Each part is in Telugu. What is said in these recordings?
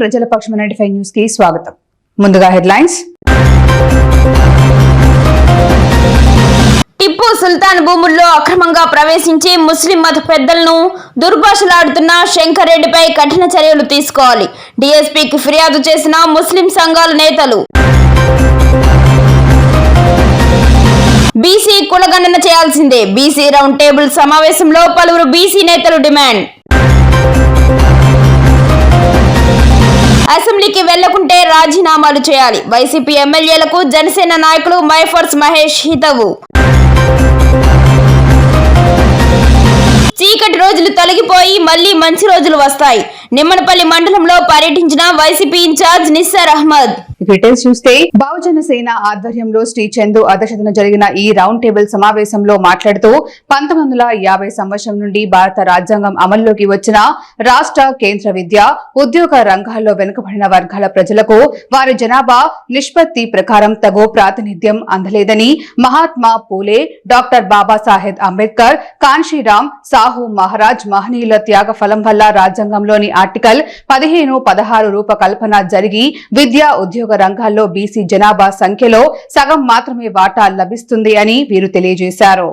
ప్రజల పక్షం నైన్టీ న్యూస్కి స్వాగతం. ముందుగా హెడ్లైన్స్. టిప్పు సుల్తాన్ భూముల్లో అక్రమంగా ప్రవేశించి ముస్లిం మత పెద్దలను దుర్భాషలాడుతున్న శంకర్ రెడ్డిపై కఠిన చర్యలు తీసుకోవాలి. డిఎస్పీకి ఫిర్యాదు చేసిన ముస్లిం సంఘాల నేతలు. బీసీ కులగణన చేయాల్సిందే. బీసీ రౌండ్ టేబుల్ సమావేశంలో పలువురు బీసీ నేతలు డిమాండ్. అసెంబ్లీకి వెళ్ళకుంటే రాజీనామాలు చేయాలి. వైసీపీ ఎమ్మెల్యేలకు జనసేన నాయకులు మైఫర్స్ మహేష్ హితవు. చీకటి రోజులు తొలగిపోయి మళ్ళీ మంచి రోజులు వస్తాయి. నిమ్మనపల్లి మండలంలో పర్యటించిన YCP in charge Nissar Ahmed. Details చూస్తే బహుజన సేన ఆధ్వర్యంలో శ్రీ చందు అధ్యక్షతన జరిగిన ఈ రౌండ్ టేబుల్ సమావేశంలో మాట్లాడుతూ పంతొమ్మిది సంవత్సరం నుండి భారత రాజ్యాంగం అమల్లోకి వచ్చిన రాష్ట్ర కేంద్ర విద్య ఉద్యోగ రంగాల్లో వెనుకబడిన వర్గాల ప్రజలకు వారి జనాభా నిష్పత్తి ప్రకారం తగు ప్రాతినిధ్యం అందలేదని మహాత్మా పూలే డాక్టర్ బాబాసాహెబ్ అంబేద్కర్ కాన్షీరామ్ సాహు మహారాజ్ మహనీయుల త్యాగ ఫలం వల్ల రాజ్యాంగంలోని ఆర్టికల్ పదిహేను పదహారు రూపకల్పన జరిగి విద్యా ఉద్యోగ రంగాల్లో బీసీ జనాభా సంఖ్యలో సగం మాత్రమే వాటా లభిస్తుంది అని వీరు తెలియజేశారు.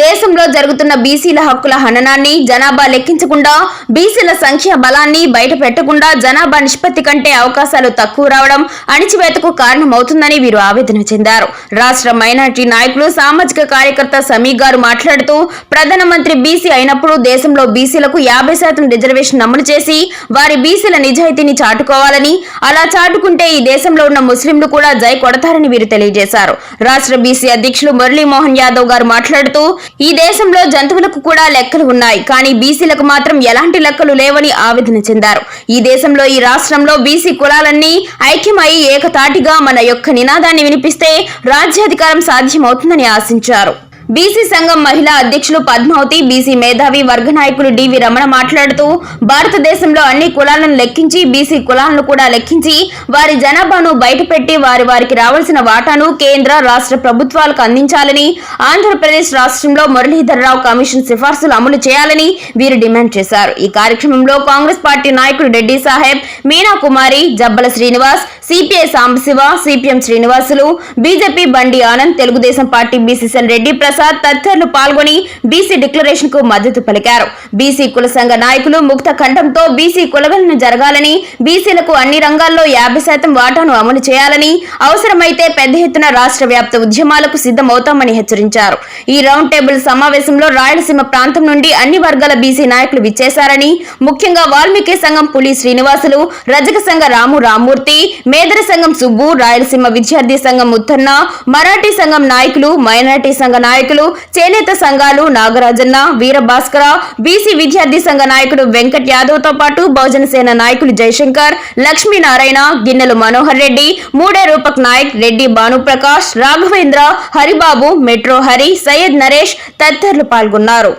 దేశంలో జరుగుతున్న బీసీల హక్కుల హననాన్ని జనాభా లెక్కించకుండా బీసీల సంఖ్య బలాన్ని బయట పెట్టకుండా జనాభా నిష్పత్తి కంటే అవకాశాలు తక్కువ రావడం అణిచివేతకు కారణమవుతుందని వీరు ఆవేదన చెందారు. రాష్ట్ర మైనార్టీ నాయకులు సామాజిక కార్యకర్త సమీ గారు మాట్లాడుతూ ప్రధానమంత్రి బీసీ అయినప్పుడు దేశంలో బీసీలకు యాభై శాతం రిజర్వేషన్ అమలు చేసి వారి బీసీల నిజాయితీని చాటుకోవాలని అలా చాటుకుంటే ఈ దేశంలో ఉన్న ముస్లింలు కూడా జై కొడతారని వీరు తెలియజేశారు. రాష్ట్ర బీసీ అధ్యక్షులు మురళీమోహన్ యాదవ్ గారు మాట్లాడుతూ ఈ దేశంలో జంతువులకు కూడా లెక్కలు ఉన్నాయి. కానీ బీసీలకు మాత్రం ఎలాంటి లెక్కలు లేవని ఆవేదన చెందారు. ఈ దేశంలో ఈ రాష్ట్రంలో బీసీ కులాలన్నీ ఐక్యమై ఏకతాటిగా మన యొక్క నినాదాన్ని వినిపిస్తే రాజ్యాధికారం సాధ్యమవుతుందని ఆశించారు. బీసీ సంఘం మహిళా అధ్యక్షులు పద్మావతి బీసీ మేధావి వర్గ నాయకులు డివి రమణ మాట్లాడుతూ భారతదేశంలో అన్ని కులాలను లెక్కించి బీసీ కులాలను కూడా లెక్కించి వారి జనాభాను బయటపెట్టి వారి వారికి రావాల్సిన వాటాను కేంద్ర రాష్ట్ర ప్రభుత్వాలకు అందించాలని ఆంధ్రప్రదేశ్ రాష్ట్రంలో మురళీధరరావు కమిషన్ సిఫార్సులు అమలు చేయాలని వీరు డిమాండ్ చేశారు. ఈ కార్యక్రమంలో కాంగ్రెస్ పార్టీ నాయకులు Reddy Saheb Meena Kumari Jabbala Srinivas CPI Sambasiva CPM Srinivasulu BJP Bandi Anand Telugu Desam party BCCL Reddy Prasad తదితరులు పాల్గొని బీసీ డిక్లరేషన్కు మద్దతు పలికారు. బీసీ కుల సంఘ నాయకులు ముక్త కంఠంతో బీసీ కులగలను జరగాలని బీసీలకు అన్ని రంగాల్లో యాభై శాతం వాటాను అమలు చేయాలని అవసరమైతే పెద్ద ఎత్తున రాష్ట్ర వ్యాప్త ఉద్యమాలకు సిద్ధమవుతామని హెచ్చరించారు. ఈ రౌండ్ టేబుల్ సమావేశంలో రాయలసీమ ప్రాంతం నుండి అన్ని వర్గాల బీసీ నాయకులు విచ్చేశారని ముఖ్యంగా వాల్మీకి సంఘం పులి శ్రీనివాసులు రజక సంఘ రాము రామ్మూర్తి కేంద్ర సంఘం సుబ్బు రాయలసీమ విద్యార్థి సంఘం ముత్తన్న మరాఠీ సంఘం నాయకులు మైనార్టీ సంఘ నాయకులు చేనేత సంఘాలు నాగరాజన్న వీరభాస్కర బీసీ విద్యార్థి సంఘ నాయకుడు వెంకట్ యాదవ్తో పాటు బహుజన సేన నాయకులు జయశంకర్ లక్ష్మీనారాయణ గిన్నెలు మనోహర్ రెడ్డి మూడే రూపక్ నాయక్ రెడ్డి భానుప్రకాష్ రాఘవేంద్ర హరిబాబు మెట్రో హరి సయ్యద్ నరేష్ తదితరులు పాల్గొన్నారు.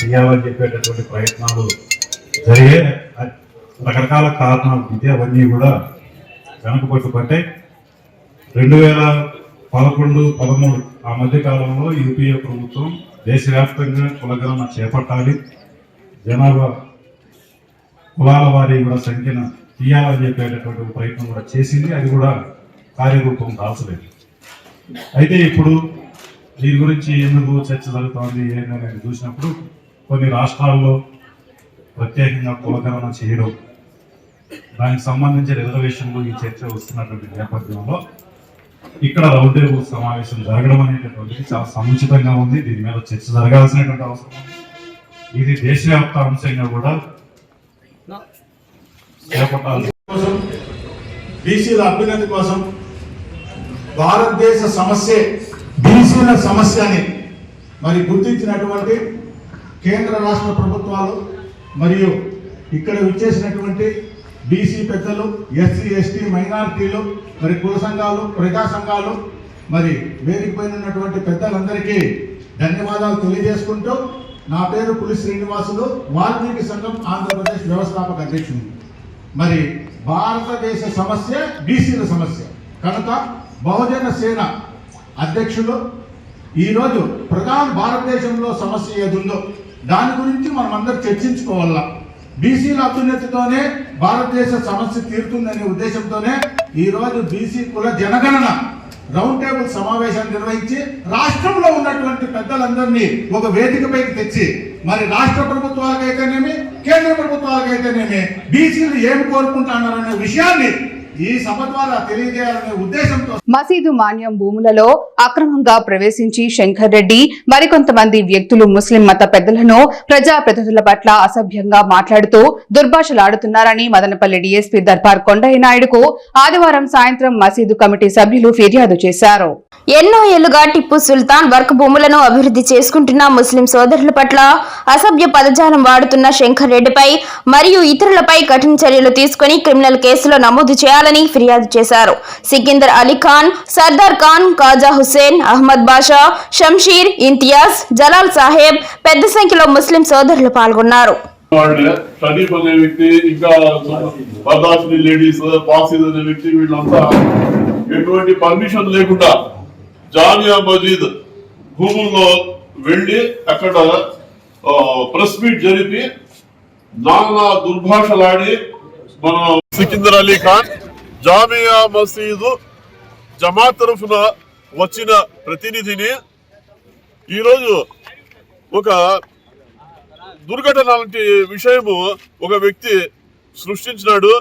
చేయాలని చెప్పేటటువంటి ప్రయత్నాలు జరిగే రకరకాల కారణాలు ఇది అవన్నీ కూడా వెనకబట్టుకుంటే రెండు వేల పదకొండు పదమూడు ఆ మధ్య కాలంలో యూపీఏ ప్రభుత్వం దేశవ్యాప్తంగా కులగణన చేపట్టాలి. జనాభా కులాల వారి కూడా సంఖ్యను తీయాలని చెప్పేటటువంటి ప్రయత్నం కూడా చేసింది. అది కూడా కార్యరూపం దాల్చలేదు అయితే ఇప్పుడు దీని గురించి ఎందుకు చర్చ జరుగుతోంది ఏంటని చూసినప్పుడు కొన్ని రాష్ట్రాల్లో ప్రత్యేకంగా కులగణన చేయడం దానికి సంబంధించి రిజర్వేషన్లు ఈ చర్చ వస్తున్నటువంటి నేపథ్యంలో ఇక్కడ రౌండ్ టేబుల్ సమావేశం జరగడం అనేటటువంటిది చాలా సముచితంగా ఉంది. దీని మీద చర్చ జరగాల్సినటువంటి అవసరం ఉంది. ఇది దేశవ్యాప్త అంశంగా కూడా చేపట్టాల్సి కోసం బీసీల అభ్యున్నతి కోసం భారతదేశ సమస్య బీసీల సమస్య అని మరి గుర్తించినటువంటి కేంద్ర రాష్ట్ర ప్రభుత్వాలు మరియు ఇక్కడ విచ్చేసినటువంటి బీసీ పెద్దలు ఎస్సీ ఎస్టీ మైనారిటీలు మరి కుల సంఘాలు ప్రజా సంఘాలు మరి వేదిక పెద్దలందరికీ ధన్యవాదాలు తెలియజేసుకుంటూ నా పేరు పులి శ్రీనివాసులు వాల్మీకి సంఘం ఆంధ్రప్రదేశ్ వ్యవస్థాపక అధ్యక్షుడు. మరి భారతదేశ సమస్య బీసీల సమస్య. కనుక బహుజన సేన అధ్యక్షులు ఈరోజు ప్రధాన భారతదేశంలో సమస్య ఏది ఉందో దాని గురించి మనం అందరు చర్చించుకోవాలా? బీసీల అభ్యున్నతితోనే భారతదేశ సమస్య తీరుతుందనే ఉద్దేశంతోనే ఈ రోజు బీసీ కుల జనగణన రౌండ్ టేబుల్ సమావేశాన్ని నిర్వహించి రాష్ట్రంలో ఉన్నటువంటి పెద్దలందరినీ ఒక వేదికపైకి తెచ్చి మరి రాష్ట్ర ప్రభుత్వాలకైతేనేమి కేంద్ర ప్రభుత్వాలకైతేనేమి బీసీలు ఏమి కోరుకుంటున్నారనే విషయాన్ని ఈ సభ ద్వారా తెలియజేయాలనే ఉద్దేశంతో మసీదు మాన్యం భూములలో అక్రమంగా ప్రవేశించి శంకర్ రెడ్డి మరికొంతమంది వ్యక్తులు ముస్లిం మత పెద్దలను ప్రజాప్రతినిధుల పట్ల అసభ్యంగా మాట్లాడుతూ దుర్భాషలాడుతున్నారని మదనపల్లి డీఎస్పీ దర్బార్ కొండయ్య నాయుడుకు ఆదివారం సాయంత్రం మసీదు కమిటీ సభ్యులు ఫిర్యాదు చేశారు. ఎన్నో ఏళ్ళుగా టిప్పు సుల్తాన్ వర్క్ భూములను అభివృద్ధి చేసుకుంటున్న ముస్లిం సోదరుల పట్ల అసభ్య పదజాలం వాడుతున్న శంకర్ రెడ్డిపై మరియు ఇతరులపై కఠిన చర్యలు తీసుకుని క్రిమినల్ కేసులో నమోదు చేయాలని చేయాలని ఫిర్యాదు చేశారు. సికిందర్ అలీఖాన్ సర్దార్ ఖాన్ కాజా హుస్సేన్ అహ్మద్ బాషా షంషీర్ ఇంతియాజ్ జలాల్ సాహెబ్ పెద్ద సంఖ్యలో ముస్లిం సోదరులు పాల్గొన్నారు. వాళ్ళే షరీఫ్ అనే వ్యక్తి ఇంకా బర్దాష్ని లేడీస్ పాసిద్ అనే వ్యక్తి వీళ్ళంతా ఎటువంటి పర్మిషన్ లేకుండా జామియా మజీద్ భూముల్లో వెళ్ళి అక్కడ ప్రెస్ మీట్ జరిపి నానా దుర్భాషలాడి మన సికిందర్ అలీ ఖాన్ జామియా మసీదు జమాత్ తరఫున వచ్చిన ప్రతినిధిని ఈరోజు ఒక దుర్ఘటన లాంటి విషయము ఒక వ్యక్తి సృష్టించినాడు.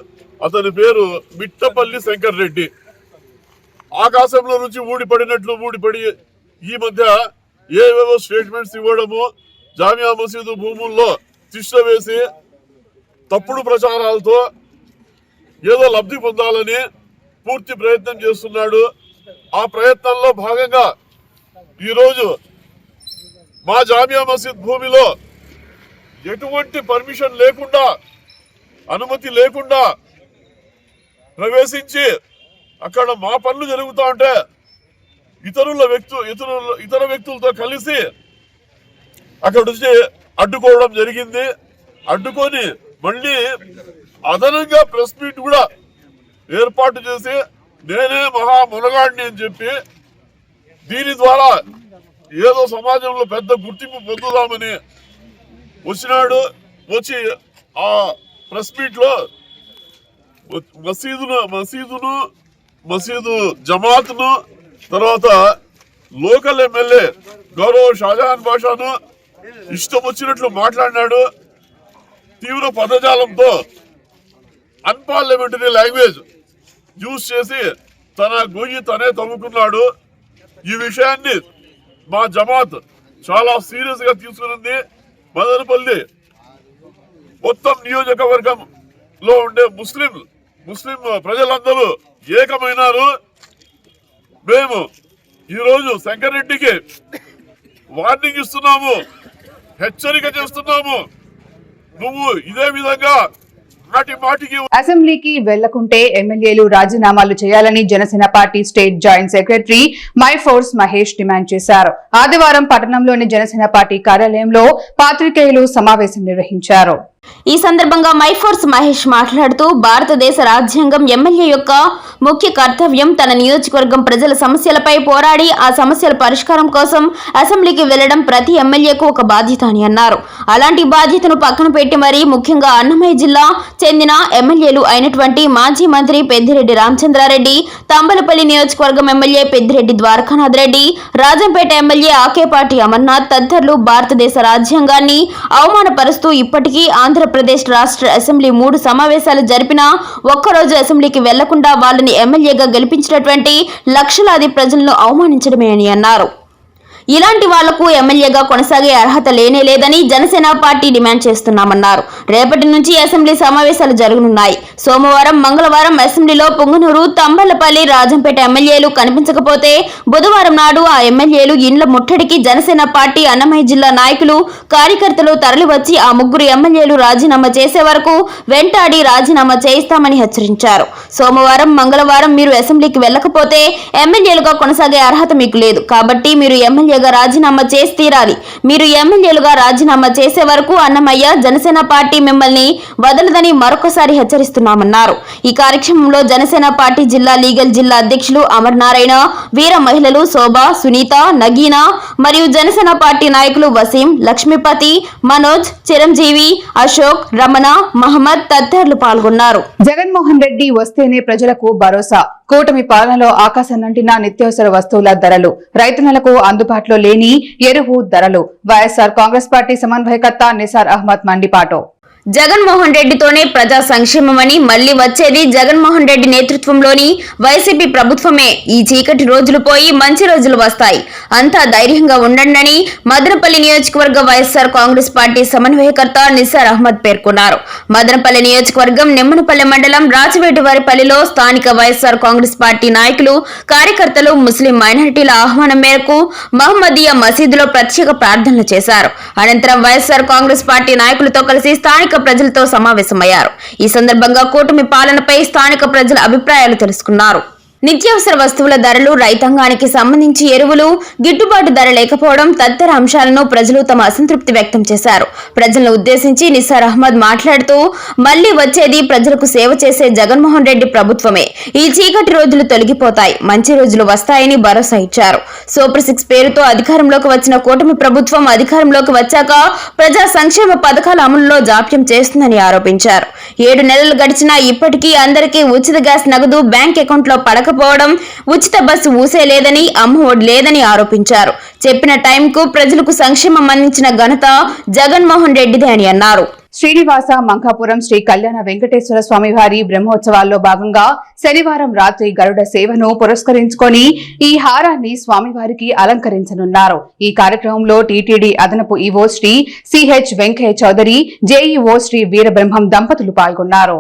అతని పేరు మిట్టపల్లి శంకర్ రెడ్డి. ఆకాశంలో నుంచి ఊడిపడినట్లు ఊడిపడి ఈ మధ్య ఏవేవో స్టేట్మెంట్స్ ఇవ్వడము జామియా మసీదు భూముల్లో తిష్ట వేసి తప్పుడు ప్రచారాలతో ఏదో లబ్ధి పొందాలని పూర్తి ప్రయత్నం చేస్తున్నాడు. ఆ ప్రయత్నంలో భాగంగా ఈరోజు మా జామియా మసీద్ భూమిలో ఎటువంటి పర్మిషన్ లేకుండా అనుమతి లేకుండా ప్రవేశించి అక్కడ మా పనులు జరుగుతా ఉంటే ఇతరుల వ్యక్తు ఇతరుల ఇతర వ్యక్తులతో కలిసి అక్కడ నుంచి అడ్డుకోవడం జరిగింది. అడ్డుకొని మళ్ళీ అదనంగా ప్రెస్ మీట్ కూడా ఏర్పాటు చేసి నేనే మహా మునగాడిని అని చెప్పి దీని ద్వారా ఏదో సమాజంలో పెద్ద గుర్తింపు పొందుదామని వచ్చినాడు. వచ్చి ఆ ప్రెస్ మీట్లో మసీదును మసీదును మసీదు జమాత్ను తర్వాత లోకల్ ఎమ్మెల్యే గౌరవ్ షాజహాన్ బాషాను ఇష్టం వచ్చినట్లు మాట్లాడినాడు. తీవ్ర పదజాలంతో అన్పార్లమెంటరీ లాంగ్వేజ్ యూజ్ చేసి తన గొయ్యి తనే తవ్వుకున్నాడు. ఈ విషయాన్ని మా జమాత్ చాలా సీరియస్గా తీసుకునింది. మదనపల్లి మొత్తం నియోజకవర్గం లో ఉండే ముస్లిం ముస్లిం ప్రజలందరూ ఏకమైనారు. మేము ఈరోజు శంకర్రెడ్డికి వార్నింగ్ ఇస్తున్నాము. హెచ్చరిక చేస్తున్నాము. నువ్వు ఇదే విధంగా అసెంబ్లీకి వెళ్ళకుంటే ఎమ్మెల్యేలు రాజీనామాలు చేయాలని Janasena party state joint secretary my force Mahesh demand చేశారు. ఆదివారం పట్టణంలోని జనసేన పార్టీ కార్యాలయంలో పాత్రికేయులు సమావేశం నిర్వహించారు. ఈ సందర్భంగా మైఫోర్స్ మహేష్ మాట్లాడుతూ భారతదేశ రాజ్యాంగం ఎమ్మెల్యే యొక్క ముఖ్య కర్తవ్యం తన నియోజకవర్గం ప్రజల సమస్యలపై పోరాడి ఆ సమస్యల పరిష్కారం కోసం అసెంబ్లీకి వెళ్ళడం ప్రతి ఎమ్మెల్యేకు ఒక బాధ్యత అని అన్నారు. అలాంటి బాధ్యతను పక్కన పెట్టి మరీ ముఖ్యంగా అన్నమయ్య జిల్లా చెందిన ఎమ్మెల్యేలు అయినటువంటి మాజీ మంత్రి పెద్దిరెడ్డి రామచంద్రారెడ్డి తంబలపల్లి నియోజకవర్గం ఎమ్మెల్యే పెద్దిరెడ్డి ద్వారకానాథ్ రెడ్డి రాజంపేట ఎమ్మెల్యే ఆకేపాటి అమర్నాథ్ తదితరులు భారతదేశ రాజ్యాంగాన్ని అవమానపరుస్తూ ఇప్పటికీ ఆంధ్రప్రదేశ్ రాష్ట్ర అసెంబ్లీ మూడు సమావేశాలు జరిపినా ఒక్కరోజు అసెంబ్లీకి వెళ్ళకుండా వాళ్ళని ఎమ్మెల్యేగా గెలిపించినటువంటి లక్షలాది ప్రజలను అవమానించడమే అని అన్నారు. ఇలాంటి వాళ్ళకు ఎమ్మెల్యేగా కొనసాగే అర్హత లేనే లేదని జనసేన పార్టీ డిమాండ్ చేస్తున్నామన్నారు. రేపటి నుంచి అసెంబ్లీ సమావేశాలు జరగనున్నాయి. సోమవారం మంగళవారం అసెంబ్లీలో పొంగనూరు తంబలపల్లి రాజంపేట ఎమ్మెల్యేలు కనిపించకపోతే బుధవారం నాడు ఆ ఎమ్మెల్యేలు ఇండ్ల ముట్టడికి జనసేన పార్టీ అన్నమయ్య జిల్లా నాయకులు కార్యకర్తలు తరలివచ్చి ఆ ముగ్గురు ఎమ్మెల్యేలు రాజీనామా చేసే వరకు వెంటాడి రాజీనామా చేయిస్తామని హెచ్చరించారు. సోమవారం మంగళవారం మీరు అసెంబ్లీకి వెళ్ళకపోతే ఎమ్మెల్యేలుగా కొనసాగే అర్హత మీకు లేదు. కాబట్టి మీరు ఎమ్మెల్యే ఎమ్మెల్యేగా రాజీనామా చేసి తీరాలి. మీరు ఎమ్మెల్యేలుగా రాజీనామా చేసే వరకు అన్నమయ్య జనసేన పార్టీ మిమ్మల్ని వదలదని మరొకసారి హెచ్చరిస్తున్నామన్నారు. ఈ కార్యక్రమంలో జనసేన పార్టీ జిల్లా లీగల్ జిల్లా అధ్యక్షులు అమర్ నారాయణ వీర మహిళలు శోభ సునీత నగీనా మరియు జనసేన పార్టీ నాయకులు వసీం లక్ష్మీపతి మనోజ్ చిరంజీవి అశోక్ రమణ మహమ్మద్ తదితరులు పాల్గొన్నారు. జగన్మోహన్ రెడ్డి వస్తేనే ప్రజలకు భరోసా. కూటమి పాలనలో ఆకాశం నంటిన నిత్యావసర వస్తువుల ధరలు రైతులకు అందుబాటులో లేని ఎరువు ధరలు. వైఎస్ఆర్ కాంగ్రెస్ పార్టీ సమన్వయకర్త నిసార్ అహ్మద్ మండిపాటు. జగన్మోహన్ రెడ్డితోనే ప్రజా సంక్షేమమని మళ్ళీ వచ్చేది జగన్మోహన్ రెడ్డి నేతృత్వంలోని వైసీపీ ప్రభుత్వమే. ఈ చీకటి రోజులు పోయి మంచి రోజులు వస్తాయి. అంతా ధైర్యంగా ఉండండి మదనపల్లి నియోజకవర్గ వైఎస్ఆర్ కాంగ్రెస్ పార్టీ సమన్వయకర్త నిసార్ అహ్మద్ పేర్కొన్నారు. మదనపల్లి నియోజకవర్గం నిమ్మనపల్లి మండలం రాజవేటివారిపల్లిలో స్థానిక వైఎస్ఆర్ కాంగ్రెస్ పార్టీ నాయకులు కార్యకర్తలు ముస్లిం మైనారిటీల ఆహ్వానం మేరకు మహమ్మదీయ మసీదులో ప్రత్యేక ప్రార్థనలు చేశారు. అనంతరం వైఎస్ఆర్ కాంగ్రెస్ పార్టీ నాయకులతో కలిసి స్థానిక ప్రజలతో సమావేశమయ్యారు. ఈ సందర్భంగా కూటమి పాలనపై స్థానిక ప్రజల అభిప్రాయాలు తెలుసుకున్నారు. నిత్యావసర వస్తువుల ధరలు రైతాంగానికి సంబంధించి ఎరువులు గిట్టుబాటు ధర లేకపోవడం తదితర అంశాలను ప్రజలు తమ అసంతృప్తి వ్యక్తం చేశారు. ప్రజలను ఉద్దేశించి నిస్సార్ అహ్మద్ మాట్లాడుతూ మళ్ళీ వచ్చేది ప్రజలకు సేవ చేసే జగన్మోహన్ రెడ్డి ప్రభుత్వమే. ఈ చీకటి రోజులు తొలగిపోతాయి మంచి రోజులు వస్తాయని భరోసా ఇచ్చారు. సూపర్ సిక్స్ పేరుతో అధికారంలోకి వచ్చిన కూటమి ప్రభుత్వం అధికారంలోకి వచ్చాక ప్రజా సంక్షేమ పథకాల అమలులో జాప్యం చేస్తుందని ఆరోపించారు. ఏడు నెలలు గడిచినా ఇప్పటికీ అందరికీ ఉచిత గ్యాస్ నగదు బ్యాంక్ అకౌంట్లో పడక రాకపోవడం ఉచిత బస్సు ఊసే లేదని అమ్మఒడి లేదని ఆరోపించారు. చెప్పిన టైంకు ప్రజలకు సంక్షేమం అందించిన ఘనత జగన్మోహన్ రెడ్డిదే అని అన్నారు. శ్రీనివాస మంకాపురం శ్రీ కళ్యాణ వెంకటేశ్వర స్వామి వారి బ్రహ్మోత్సవాల్లో భాగంగా శనివారం రాత్రి గరుడ సేవను పురస్కరించుకొని ఈ హారాన్ని స్వామివారికి అలంకరించనున్నారు. ఈ కార్యక్రమంలో టీటీడీ అదనపు EO Shri CH Venkaiah Chowdary JEO Shri Veerabrahmam దంపతులు పాల్గొన్నారు.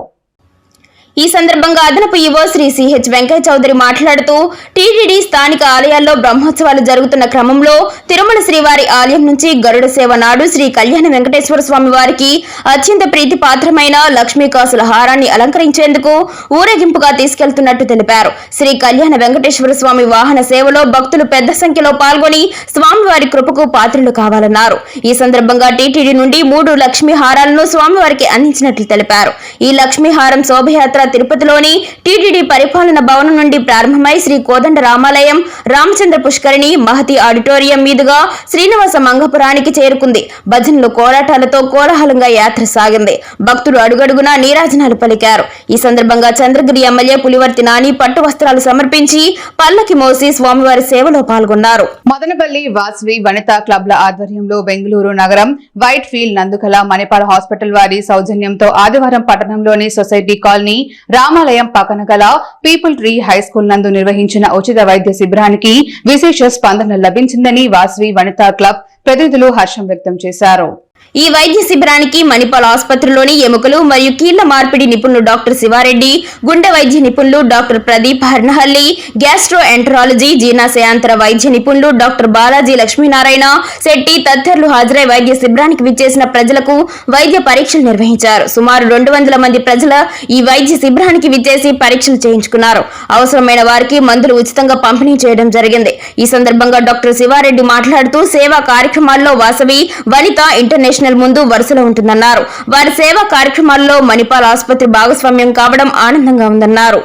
ఈ సందర్భంగా అదనపు ఈవో శ్రీ సిహెచ్ వెంకయ్య చౌదరి మాట్లాడుతూ టీటీడీ స్థానిక ఆలయాల్లో బ్రహ్మోత్సవాలు జరుగుతున్న క్రమంలో తిరుమల శ్రీవారి ఆలయం నుంచి గరుడ సేవ నాడు శ్రీ కళ్యాణ వెంకటేశ్వర స్వామి వారికి అత్యంత ప్రీతిపాత్రమైన లక్ష్మీకాసుల హారాన్ని అలంకరించేందుకు ఊరేగింపుగా తీసుకెళ్తున్నట్టు తెలిపారు. శ్రీ కళ్యాణ వెంకటేశ్వర స్వామి వాహన సేవలో భక్తులు పెద్ద సంఖ్యలో పాల్గొని స్వామివారి కృపకు పాత్రలు కావాలన్నారు. ఈ సందర్భంగా టీటీడీ నుండి మూడు లక్ష్మీ హారాలను స్వామివారికి అందించినట్లు తెలిపారు. ఈ లక్ష్మీ హారం శోభయాత్ర తిరుపతిలోని టీటీడీ పరిపాలన భవనం నుండి ప్రారంభమై శ్రీ కోదండ రామాలయం రామచంద్ర పుష్కరిణి మహతి ఆడిటోరియం మీదుగా శ్రీనివాస మంగపురానికి చేరుకుంది. భజనలు కోలాటాలతో కోలాహలంగా యాత్ర సాగింది. భక్తులు అడుగడుగునా నీరాజనాలు పలికారు. ఈ సందర్భంగా చంద్రగిరి ఎమ్మెల్యే పులివర్తి నాని పట్టు వస్త్రాలు సమర్పించి పల్లకి మోసి స్వామివారి సేవలో పాల్గొన్నారు. మదనపల్లి వాసవి వనితా క్లబ్ల ఆధ్వర్యంలో బెంగళూరు నగరం వైట్ ఫీల్డ్ నందుకల మణిపాల్ హాస్పిటల్ వారి సౌజన్యంతో ఆదివారం పట్టణంలోని సొసైటీ కాలనీ రామాలయం పక్కన గల పీపుల్ ట్రీ హై స్కూల్ నందు నిర్వహించిన ఉచిత వైద్య శిబిరానికి విశేష స్పందన లభించిందని వాసవి వనితా క్లబ్ ప్రతినిధులు హర్షం వ్యక్తం చేశారు. ఈ వైద్య శిబిరానికి మణిపాల్ ఆసుపత్రిలోని ఎముకలు మరియు కీళ్ళ మార్పిడి నిపుణులు డాక్టర్ శివారెడ్డి గుండె వైద్య నిపుణులు doctor Pradeep Harnahalli gastroenterology జీర్ణాశయాంతర వైద్య నిపుణులు డాక్టర్ బాలాజీ లక్ష్మీనారాయణ శెట్టి తదితరులు హాజరై వైద్య శిబిరానికి విచ్చేసిన ప్రజలకు వైద్య పరీక్షలు నిర్వహించారు. సుమారు రెండు వందల మంది ప్రజల ఈ వైద్య శిబిరానికి విచ్చేసి పరీక్షలు చేయించుకున్నారు. అవసరమైన వారికి మందులు ఉచితంగా పంపిణీ చేయడం జరిగింది. ఈ సందర్భంగా డాక్టర్ శివారెడ్డి మాట్లాడుతూ సేవా కార్యక్రమాల్లో వాసవి వనిత ఇంటర్నెట్ ఇంటర్నేషనల్ ముందు వరుసలో ఉంటుందన్నారు. వారి సేవా కార్యక్రమాల్లో మణిపాల్ ఆసుపత్రి భాగస్వామ్యం కావడం ఆనందంగా ఉందన్నారు.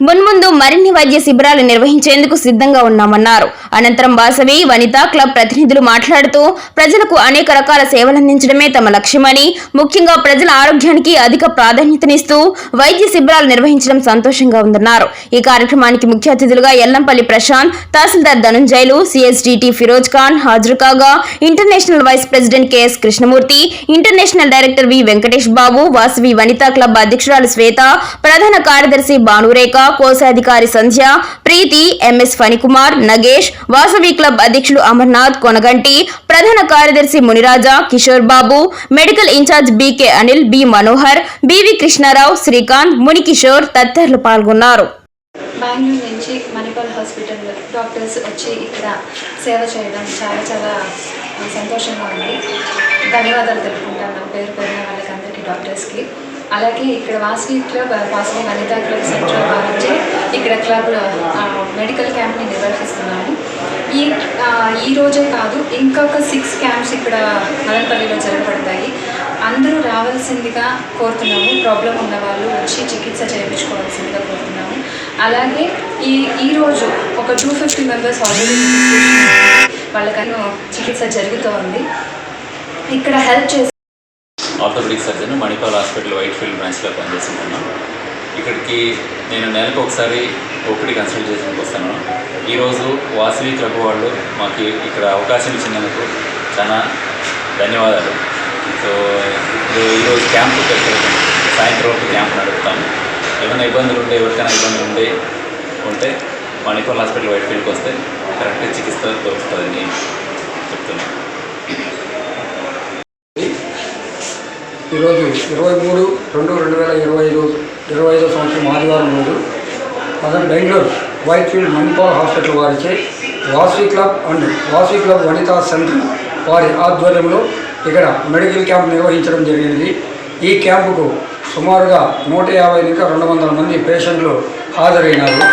మున్ముందు మరిన్ని వైద్య శిబిరాలు నిర్వహించేందుకు సిద్ధంగా ఉన్నామన్నారు. అనంతరం వాసవి వనిత క్లబ్ ప్రతినిధులు మాట్లాడుతూ ప్రజలకు అనేక రకాల సేవలందించడమే తమ లక్ష్యమని ముఖ్యంగా ప్రజల ఆరోగ్యానికి అధిక ప్రాధాన్యతనిస్తూ వైద్య శిబిరాలు నిర్వహించడం సంతోషంగా ఉందన్నారు. ఈ కార్యక్రమానికి ముఖ్య అతిథులుగా ఎల్లంపల్లి ప్రశాంత్ తహసీల్దార్ ధనుంజయులు సిఎస్డిటి ఫిరోజ్ ఖాన్ హాజరు కాగా international vice president KS Krishnamurthy international director V Venkatesh Babu Vasavi Vanitha club అధ్యక్షురాలు శ్వేత ప్రధాన కార్యదర్శి భానురేఖ కోశాధికారి సంధ్య ప్రీతి ఎంఎస్ ఫణికుమార్ నగేష్ వాసవి క్లబ్ అధ్యక్షులు అమర్నాథ్ కొనగంటి ప్రధాన కార్యదర్శి Muniraja Kishore Babu medical in charge BK Anil B Manohar BV Krishnarao Srikanth Munikishore తదితరులు పాల్గొన్నారు. బెంగళూరు నుంచి మణిపాల్ హాస్పిటల్ డాక్టర్స్ వచ్చి ఇక్కడ సేవ చేయడం చాలా చాలా సంతోషంగా ఉంది. ధన్యవాదాలు తెలుపుకుంటాను. పేరు పేరున వాళ్ళకి అందరికీ డాక్టర్స్కి. అలాగే ఇక్కడ Vasavi club Vasavi Vanitha club central నుంచి ఇక్కడ క్లబ్ మెడికల్ క్యాంప్ని నిర్వహిస్తున్నాము. ఈ ఈ రోజే కాదు ఇంకొక సిక్స్ క్యాంప్స్ ఇక్కడ మదనపల్లిలో జరగబడతాయి. అందరూ రావాల్సిందిగా కోరుతున్నాము. ప్రాబ్లం ఉన్న వాళ్ళు వచ్చి చికిత్స చేయించుకోవాల్సిందిగా కోరుతున్నాము. అలాగే ఈ ఈరోజు ఒక టూ ఫిఫ్టీ మెంబర్స్ ఆల్రెడీ వాళ్ళకన్నా చికిత్స జరుగుతూ ఉంది ఇక్కడ హెల్ప్ చేసి orthopaedic surgeon Manipal hospital Whitefield బ్రాంచ్లో పనిచేస్తున్నాను ఇక్కడికి నేను నెలకు ఒకసారి ఒకటి కన్సల్ట్ చేయడానికి వస్తాను. ఈరోజు వాసవి క్లబ్ వాళ్ళు మాకు ఇక్కడ అవకాశం ఇచ్చినందుకు చాలా ధన్యవాదాలు. సో ఇప్పుడు ఈరోజు క్యాంపు సాయంత్రం వరకు క్యాంప్ నడుపుతాము. ఏమైనా ఇబ్బందులు ఉంటే ఎవరికైనా ఇబ్బందులు ఉంటే ఉంటే మణిపాల్ హాస్పిటల్ వైట్ ఫీల్డ్కి వస్తే కరెక్ట్గా చికిత్స దొరుకుతుందని చెప్తున్నాను. ఈరోజు ఇరవై మూడు రెండు రెండు వేల ఇరవై ఐదు ఇరవై ఐదో సంవత్సరం ఆదివారం రోజు అదే Bengaluru Whitefield Manipal hospital వారిచే Vasavi club and Vasavi club Vanitha centre వారి ఆధ్వర్యంలో ఇక్కడ మెడికల్ క్యాంప్ నిర్వహించడం జరిగింది. ఈ క్యాంపుకు సుమారుగా నూట యాభై ఇంకా రెండు వందల మంది పేషెంట్లు హాజరైనారు.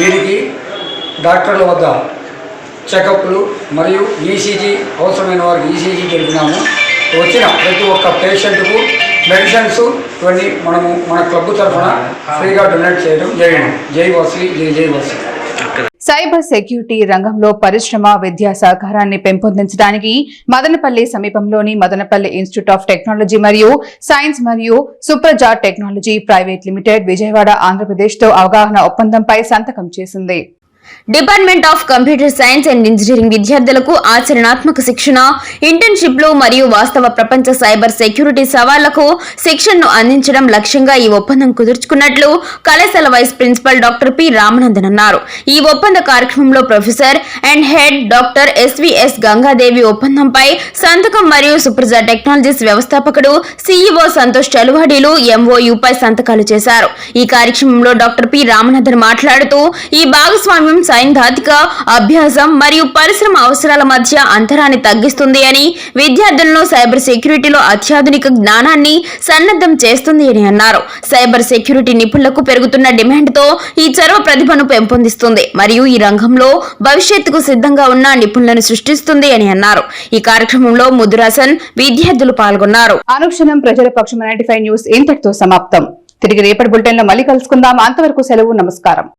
వీరికి డాక్టర్ల వద్ద చెకప్లు మరియు ఈసీజీ అవసరమైన వారికి ఈసీజీ జరిపినాము. వచ్చిన ప్రతి ఒక్క పేషెంట్కు మెడిసిన్స్ ఇవన్నీ మనము మన క్లబ్ తరఫున ఫ్రీగా డొనేట్ చేయడం జరిగింది. జై వాసి జై జై వాసి. సైబర్ సెక్యూరిటీ రంగంలో పరిశ్రమ విద్యా సహకారాన్ని పెంపొందించడానికి మదనపల్లి సమీపంలోని మదనపల్లి ఇన్స్టిట్యూట్ ఆఫ్ టెక్నాలజీ మరియు సైన్స్ మరియు Supraja technology private limited Vijayawada ఆంధ్రప్రదేశ్తో అవగాహన ఒప్పందంపై సంతకం చేసింది. Department of computer science and engineering విద్యార్థులకు ఆచరణాత్మక శిక్షణ ఇంటర్న్షిప్లు మరియు వాస్తవ ప్రపంచ సైబర్ సెక్యూరిటీ సవాళ్ళకు శిక్షణను అందించడం లక్ష్యంగా ఈ ఒప్పందం కుదుర్చుకున్నట్లు కళాశాల vice principal doctor P. Ramanandan అన్నారు. ఈ ఒప్పంద కార్యక్రమంలో professor and head doctor SVS Gangadevi ఒప్పందంపై సంతకం మరియు సుప్రజ టెక్నాలజీస్ వ్యవస్థాపకుడు సీఈఓ సంతోష్ చలువాడీలు ఎంఓయుపై సంతకాలు చేశారు. ఈ కార్యక్రమంలో డాక్టర్ పి. రామనందన్ మాట్లాడుతూ ఈ భాగస్వామ్యం సైద్ధాంతిక అభ్యాసం మరియు పరిశ్రమ అవసరాల మధ్య అంతరాన్ని తగ్గిస్తుంది అని విద్యార్థులను సైబర్ సెక్యూరిటీలో అత్యాధునిక జ్ఞానాన్ని సన్నద్ధం చేస్తుంది అని అన్నారు. సైబర్ సెక్యూరిటీ నిపుణులకు పెరుగుతున్న డిమాండ్తో ఈ చొరవ ప్రతిభను పెంపొందిస్తుంది మరియు ఈ రంగంలో భవిష్యత్తుకు సిద్ధంగా ఉన్న నిపుణులను సృష్టిస్తుంది అని అన్నారు. ఈ కార్యక్రమంలో ముదురాసన్ విద్యార్థులు పాల్గొన్నారు. అనుక్షణం ప్రజల పక్షం నైన్టీ న్యూస్ ఇంతటితో సమాప్తం. తిరిగి రేపటి బులెటిన్లో మళ్ళీ కలుసుకుందాం. అంతవరకు సెలవు నమస్కారం.